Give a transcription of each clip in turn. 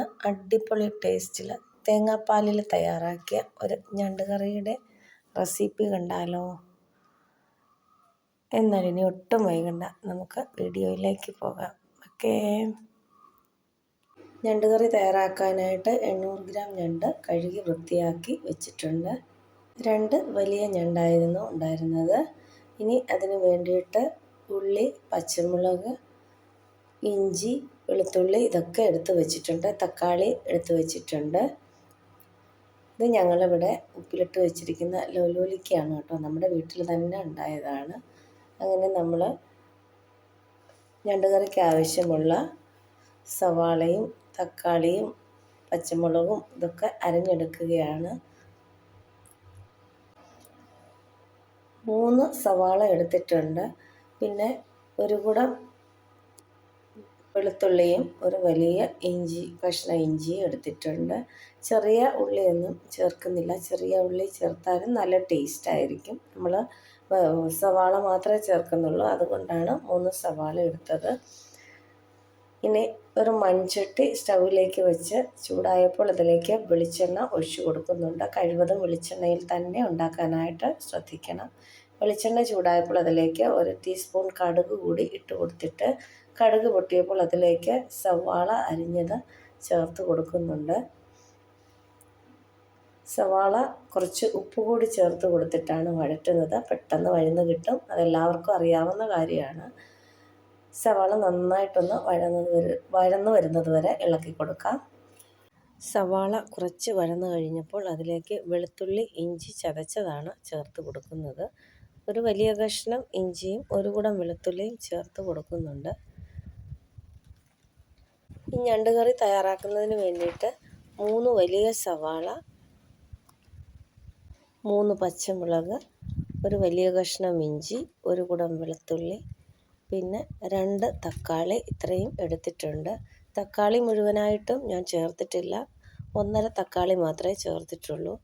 അടിപൊളി ടേസ്റ്റിൽ തേങ്ങാപ്പാലിൽ തയ്യാറാക്കിയ ഒരു ഞണ്ട് കറിയുടെ റെസിപ്പി കണ്ടാലോ? എന്നാൽ ഇനി ഒട്ടും വൈകണ്ട. നമുക്ക് വീഡിയോയിലേക്ക് പോകാം. ഓക്കേ. ഞണ്ട് കറി തയ്യാറാക്കാനായിട്ട് എണ്ണൂറ് ഗ്രാം ഞണ്ട് കഴുകി വൃത്തിയാക്കി വെച്ചിട്ടുണ്ട്. രണ്ട് വലിയ ഞണ്ടായിരുന്നു ഉണ്ടായിരുന്നത്. ഇനി അതിന് വേണ്ടിയിട്ട് ഉള്ളി പച്ചമുളക് ഇഞ്ചി വെളുത്തുള്ളി ഇതൊക്കെ എടുത്ത് വെച്ചിട്ടുണ്ട്. തക്കാളി എടുത്ത് വെച്ചിട്ടുണ്ട്. ഇത് ഞങ്ങളിവിടെ ഉപ്പിലിട്ട് വെച്ചിരിക്കുന്ന ലോലോലിക്കയാണ് കേട്ടോ. നമ്മുടെ വീട്ടിൽ തന്നെ ഉണ്ടായതാണ്. അങ്ങനെ നമ്മൾ ഞണ്ടുകറിക്ക് ആവശ്യമുള്ള സവാളയും തക്കാളിയും പച്ചമുളകും ഇതൊക്കെ അരഞ്ഞെടുക്കുകയാണ്. മൂന്ന് സവാള എടുത്തിട്ടുണ്ട്. പിന്നെ ഒരു കുടം വെളുത്തുള്ളിയും ഒരു വലിയ ഇഞ്ചി കഷ്ണം ഇഞ്ചി എടുത്തിട്ടുണ്ട്. ചെറിയ ഉള്ളിയൊന്നും ചേർക്കുന്നില്ല. ചെറിയ ഉള്ളി ചേർത്താലും നല്ല ടേസ്റ്റ് ആയിരിക്കും. നമ്മൾ സവാള മാത്രമേ ചേർക്കുന്നുള്ളൂ. അതുകൊണ്ടാണ് മൂന്ന് സവാള എടുത്തത്. ഇനി ഒരു മൺചട്ടി സ്റ്റൗവിലേക്ക് വെച്ച് ചൂടായപ്പോൾ അതിലേക്ക് വെളിച്ചെണ്ണ ഒഴിച്ചു കൊടുക്കുന്നുണ്ട്. കഴിവതും വെളിച്ചെണ്ണയിൽ തന്നെ ഉണ്ടാക്കാനായിട്ട് ശ്രദ്ധിക്കണം. വെളിച്ചെണ്ണ ചൂടായപ്പോൾ അതിലേക്ക് ഒരു ടീസ്പൂൺ കടുക് കൂടി ഇട്ട് കൊടുത്തിട്ട് കടുക് പൊട്ടിയപ്പോൾ അതിലേക്ക് സവാള അരിഞ്ഞത് ചേർത്ത് കൊടുക്കുന്നുണ്ട്. സവാള കുറച്ച് ഉപ്പ് കൂടി ചേർത്ത് കൊടുത്തിട്ടാണ് വഴറ്റുന്നത്. പെട്ടെന്ന് വഴന്ന് കിട്ടും. അതെല്ലാവർക്കും അറിയാവുന്ന കാര്യമാണ്. സവാള നന്നായിട്ടൊന്ന് വഴന്നത് വഴന്ന് വരുന്നത് വരെ ഇളക്കി കൊടുക്കാം. സവാള കുറച്ച് വഴന്നു കഴിഞ്ഞപ്പോൾ അതിലേക്ക് വെളുത്തുള്ളി ഇഞ്ചി ചതച്ചതാണ് ചേർത്ത് കൊടുക്കുന്നത്. ഒരു വലിയ കഷ്ണം ഇഞ്ചിയും ഒരു കുടം വെളുത്തുള്ളിയും ചേർത്ത് കൊടുക്കുന്നുണ്ട്. ഈ ഞണ്ട് കറി തയ്യാറാക്കുന്നതിന് വേണ്ടിയിട്ട് മൂന്ന് വലിയ സവാള മൂന്ന് പച്ചമുളക് ഒരു വലിയ കഷ്ണം ഇഞ്ചി ഒരു കുടം വെളുത്തുള്ളി പിന്നെ രണ്ട് തക്കാളി ഇത്രയും എടുത്തിട്ടുണ്ട്. തക്കാളി മുഴുവനായിട്ടും ഞാൻ ചേർത്തിട്ടില്ല. ഒന്നര തക്കാളി മാത്രമേ ചേർത്തിട്ടുള്ളൂ.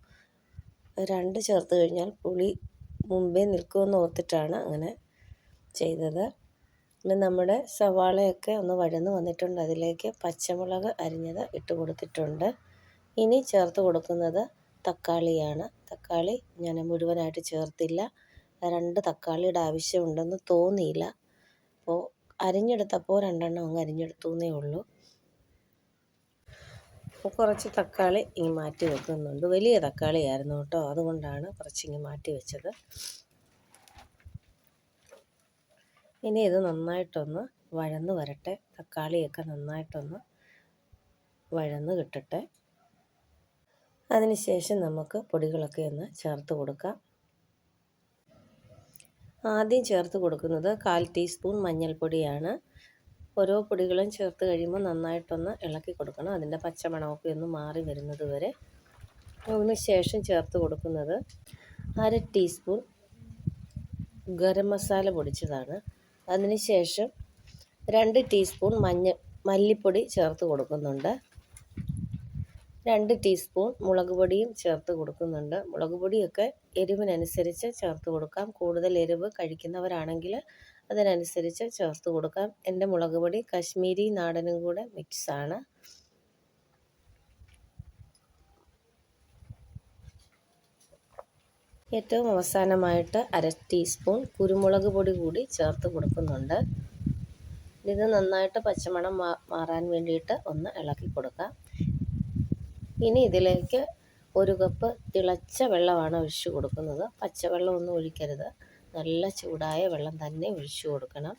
രണ്ട് ചേർത്ത് കഴിഞ്ഞാൽ പുളി മുമ്പേ നിൽക്കുമെന്ന് ഓർത്തിട്ടാണ് അങ്ങനെ ചെയ്തത്. പിന്നെ നമ്മുടെ സവാളയൊക്കെ ഒന്ന് വഴന്ന് വന്നിട്ടുണ്ട്. അതിലേക്ക് പച്ചമുളക് അരിഞ്ഞത് ഇട്ട് കൊടുത്തിട്ടുണ്ട്. ഇനി ചേർത്ത് കൊടുക്കുന്നത് തക്കാളിയാണ്. തക്കാളി ഞാൻ മുഴുവനായിട്ട് ചേർത്തില്ല. രണ്ട് തക്കാളിയുടെ ആവശ്യമുണ്ടെന്ന് തോന്നിയില്ല. അപ്പോൾ അരിഞ്ഞെടുത്തപ്പോൾ രണ്ടെണ്ണം അങ്ങ് അരിഞ്ഞെടുത്തു എന്നേ ഉള്ളൂ കുറച്ച് തക്കാളി ഇങ്ങ് മാറ്റി വെക്കുന്നുണ്ട്. വലിയ തക്കാളിയായിരുന്നു കേട്ടോ. അതുകൊണ്ടാണ് കുറച്ചിങ്ങ് മാറ്റി വെച്ചത്. ഇനി ഇത് നന്നായിട്ടൊന്ന് വഴന്ന് വരട്ടെ. തക്കാളിയൊക്കെ നന്നായിട്ടൊന്ന് വഴന്ന് കിട്ടട്ടെ. അതിനുശേഷം നമുക്ക് പൊടികളൊക്കെ ഒന്ന് ചേർത്ത് കൊടുക്കാം. ആദ്യം ചേർത്ത് കൊടുക്കുന്നത് കാൽ ടീസ്പൂൺ മഞ്ഞൾപ്പൊടിയാണ്. ഓരോ പൊടികളും ചേർത്ത് കഴിയുമ്പോൾ നന്നായിട്ടൊന്ന് ഇളക്കി കൊടുക്കണം. അതിന്റെ പച്ചമണമൊക്കെ ഒന്ന് മാറി വരുന്നത് വരെ. അതിന് ശേഷം ചേർത്ത് കൊടുക്കുന്നത് അര ടീസ്പൂൺ ഗരം മസാല പൊടിച്ചതാണ്. അതിന് ശേഷം രണ്ട് ടീസ്പൂൺ മഞ്ഞ മല്ലിപ്പൊടി ചേർത്ത് കൊടുക്കുന്നുണ്ട്. രണ്ട് ടീസ്പൂൺ മുളക് പൊടിയും ചേർത്ത് കൊടുക്കുന്നുണ്ട്. മുളക് പൊടിയൊക്കെ എരിവിനനുസരിച്ച് ചേർത്ത് കൊടുക്കാം. കൂടുതൽ എരിവ് കഴിക്കുന്നവരാണെങ്കിൽ അതിനനുസരിച്ച് ചേർത്ത് കൊടുക്കാം. എന്റെ മുളക് പൊടി കശ്മീരി നാടനും കൂടെ മിക്സാണ്. ഏറ്റവും അവസാനമായിട്ട് അര ടീസ്പൂൺ കുരുമുളക് പൊടി കൂടി ചേർത്ത് കൊടുക്കുന്നുണ്ട്. ഇത് നന്നായിട്ട് പച്ചമണം മാറാൻ വേണ്ടിയിട്ട് ഒന്ന് ഇളക്കി കൊടുക്കാം. ഇനി ഇതിലേക്ക് ഒരു കപ്പ് തിളച്ച വെള്ളമാണ് ഒഴിച്ചു കൊടുക്കുന്നത്. പച്ചവെള്ളം ഒന്നും ഒഴിക്കരുത്. നല്ല ചൂടായ വെള്ളം തന്നെ ഒഴിച്ചു കൊടുക്കണം.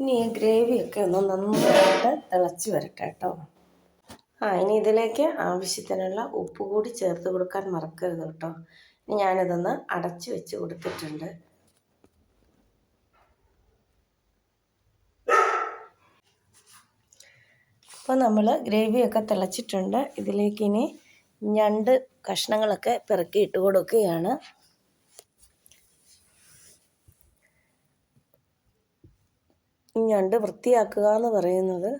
ഇനി ഗ്രേവിയൊക്കെ ഒന്ന് നന്നായിട്ട് തിളച്ച് വരട്ടെ കേട്ടോ. ആ ഇനി ഇതിലേക്ക് ആവശ്യത്തിനുള്ള ഉപ്പ് കൂടി ചേർത്ത് കൊടുക്കാൻ മറക്കരുത് കേട്ടോ. ഞാനിതൊന്ന് അടച്ച് വെച്ച് കൊടുത്തിട്ടുണ്ട്. അപ്പോൾ നമ്മൾ ഗ്രേവിയൊക്കെ തിളച്ചിട്ടുണ്ട്. ഇതിലേക്ക് ഇനി ഞണ്ട് കഷ്ണങ്ങളൊക്കെ പിറക്കി ഇട്ട് കൊടുക്കുകയാണ്. ഞണ്ട് വൃത്തിയാക്കുക എന്ന് പറയുന്നത്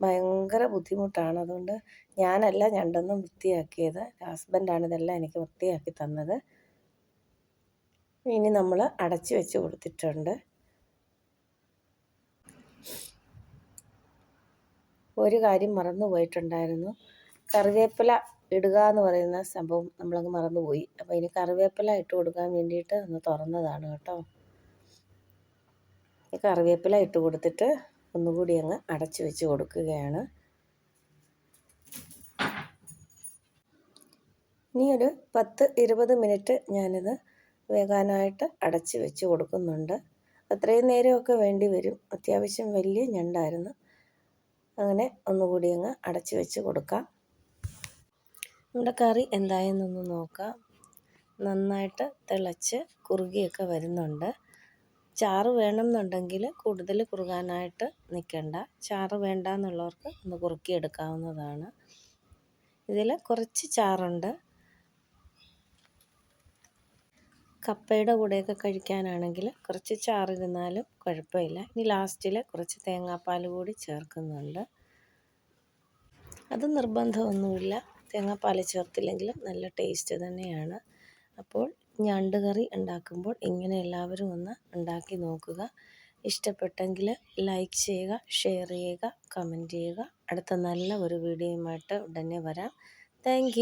ഭയങ്കര ബുദ്ധിമുട്ടാണ്. അതുകൊണ്ട് ഞാനല്ല ഞണ്ടൊന്നും വൃത്തിയാക്കിയത്. ഹസ്ബൻഡാണ് ഇതെല്ലാം എനിക്ക് വൃത്തിയാക്കി തന്നത്. ഇനി നമ്മൾ അടച്ചു വെച്ച് കൊടുത്തിട്ടുണ്ട്. ഒരു കാര്യം മറന്നു പോയിട്ടുണ്ടായിരുന്നു. കറിവേപ്പില ഇടുക എന്ന് പറയുന്ന സംഭവം നമ്മളങ്ങ് മറന്നുപോയി അപ്പോൾ ഇനി കറിവേപ്പില ഇട്ട് കൊടുക്കാൻ വേണ്ടിയിട്ട് ഒന്ന് തുറന്നതാണ് കേട്ടോ. ഈ കറിവേപ്പില ഇട്ട് കൊടുത്തിട്ട് ഒന്നുകൂടി അങ്ങ് അടച്ചു വെച്ച് കൊടുക്കുകയാണ്. ഇനി ഒരു പത്ത് ഇരുപത് മിനിറ്റ് ഞാനിത് വേകാനായിട്ട് അടച്ച് വെച്ച് കൊടുക്കുന്നുണ്ട്. അത്രയും നേരമൊക്കെ വേണ്ടി വരും. അത്യാവശ്യം വലിയ ഞണ്ടായിരുന്നു. അങ്ങനെ ഒന്നുകൂടി അങ്ങ് അടച്ച് വെച്ച് കൊടുക്കാം. നമ്മുടെ കറി എന്തായെന്നൊന്ന് നോക്കാം. നന്നായിട്ട് തിളച്ച് കുറുകിയൊക്കെ വരുന്നുണ്ട്. ചാറ് വേണമെന്നുണ്ടെങ്കിൽ കൂടുതൽ കുറുകാനായിട്ട് നിൽക്കണ്ട. ചാറ് വേണ്ട എന്നുള്ളവർക്ക് ഒന്ന് കുറുക്കിയെടുക്കാവുന്നതാണ്. ഇതിൽ കുറച്ച് ചാറുണ്ട്. കപ്പയുടെ കൂടെയൊക്കെ കഴിക്കാനാണെങ്കിൽ കുറച്ച് ചാറിരുന്നാലും കുഴപ്പമില്ല. ഇനി ലാസ്റ്റിൽ കുറച്ച് തേങ്ങാപ്പാൽ കൂടി ചേർക്കുന്നുണ്ട്. അത് നിർബന്ധമൊന്നുമില്ല. തേങ്ങാപ്പാൽ ചേർത്തില്ലെങ്കിലും നല്ല ടേസ്റ്റ് തന്നെയാണ്. അപ്പോൾ ഞണ്ട് കറി ഉണ്ടാക്കുമ്പോൾ ഇങ്ങനെ എല്ലാവരും ഒന്ന് ഉണ്ടാക്കി നോക്കുക. ഇഷ്ടപ്പെട്ടെങ്കിൽ ലൈക്ക് ചെയ്യുക ഷെയർ ചെയ്യുക കമന്റ് ചെയ്യുക. അടുത്ത നല്ല ഒരു വീഡിയോയുമായിട്ട് ഉടനെ വരാം. താങ്ക്